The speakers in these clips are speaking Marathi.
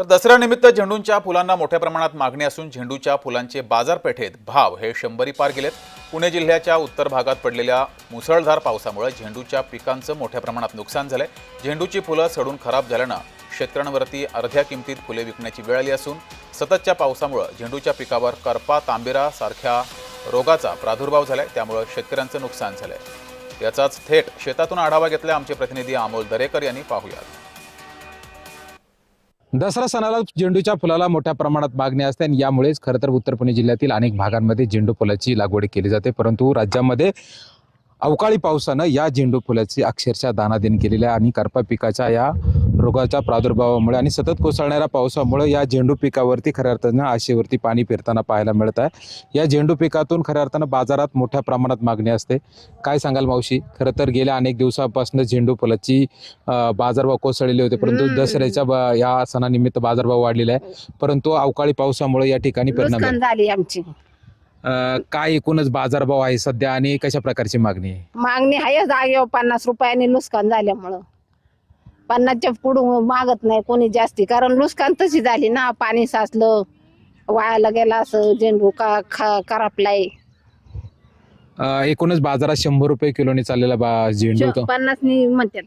तर दसऱ्यानिमित्त झेंडूंच्या फुलांना मोठ्या प्रमाणात मागणी असून झेंडूच्या फुलांचे बाजारपेठेत भाव हे शंभरी पार गेलेत. पुणे जिल्ह्याच्या उत्तर भागात पडलेल्या मुसळधार पावसामुळे झेंडूच्या पिकांचं मोठ्या प्रमाणात नुकसान झालंय. झेंडूची फुलं सडून खराब झाल्यानं शेतकऱ्यांवरती अर्ध्या किमतीत फुले विकण्याची वेळ आली असून सततच्या पावसामुळे झेंडूच्या पिकावर करपा तांबेरा सारख्या रोगाचा प्रादुर्भाव झालाय. त्यामुळे शेतकऱ्यांचं नुकसान झालंय. याचाच थेट शेतातून आढावा घेतला आमचे प्रतिनिधी अमोल दरेकर यांनी. पाहूयात. दसरा सणाला झेंडूच्या फुलाला मोठ्या प्रमाणात मागणी असते आणि यामुळेच खरं तर उत्तर पुणे जिल्ह्यातील अनेक भागांमध्ये झेंडू फुलाची लागवड केली जाते. परंतु राज्यामध्ये अवकाळी पावसानं या झेंडू फुलाची अक्षरशः दानादिन केलेली आहे आणि करपा पिकाच्या या रोगाच्या प्रादुर्भावामुळे आणि सतत कोसळणाऱ्या पावसामुळे या झेंडू पिकावरती खऱ्या अर्थानं आशेवरती पाणी फिरताना पाहायला मिळत आहे या झेंडू पिकातून खऱ्या अर्थानं बाजारात मोठ्या प्रमाणात मागणी असते. काय सांगाल मावशी? खरं तर गेल्या अनेक दिवसापासून झेंडू फुलाची बाजारभाव कोसळलेले होते परंतु. दसऱ्याच्या ब- या सणानिमित्त बाजारभाव वाढलेला आहे. परंतु अवकाळी पावसामुळे या ठिकाणी परिणाम झाली. आमची. काय एकूणच बाजारभाव आहे सध्या आणि कशा प्रकारची मागणी आहे? मागणी आहे जागेवर पन्नास रुपयाने नुकसान झाल्यामुळं. पन्नासच्या पुढं मागत नाही कोणी जास्ती. कारण नुकसान तशी झाली ना पाणी साचलं वायाला गेला असं झेंडू का खा करापलाय अं, एकूणच बाजारात शंभर रुपये किलोने चाललेला बा झेंडू पन्नास म्हणतात.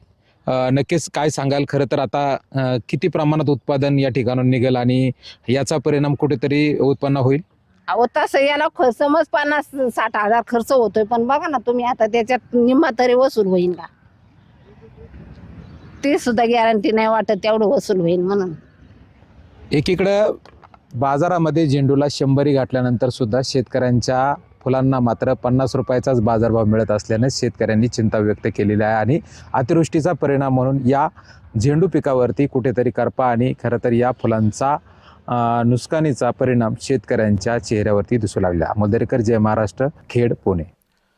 अं, नक्कीच काय सांगाल? खरं तर आता अं, किती प्रमाणात उत्पादन या ठिकाणून निघेल आणि याचा परिणाम कुठेतरी उत्पन्न होईल? अहो तसं याला मग पन्नास साठ हजार खर्च होतोय पण बघा ना तुम्ही आता त्याच्यात निम्मा तरी वसूल होईल का ती सुद्धा गॅरंटी नाही वाटत तेवढं वसूल होईल म्हणून. एकीकडं बाजारामध्ये झेंडूला शंभरी गाठल्यानंतर सुद्धा शेतकऱ्यांच्या फुलांना मात्र पन्नास रुपयाचाच बाजारभाव मिळत असल्याने शेतकऱ्यांनी चिंता व्यक्त केलेली आहे आणि अतिवृष्टीचा परिणाम म्हणून या झेंडू पिकावरती कुठेतरी करपा आणि खरं तर या फुलांचा नुकसानीचा परिणाम शेतकऱ्यांच्या चेहऱ्यावरती दिसू लागला. अमोल जय महाराष्ट्र खेड पुणे.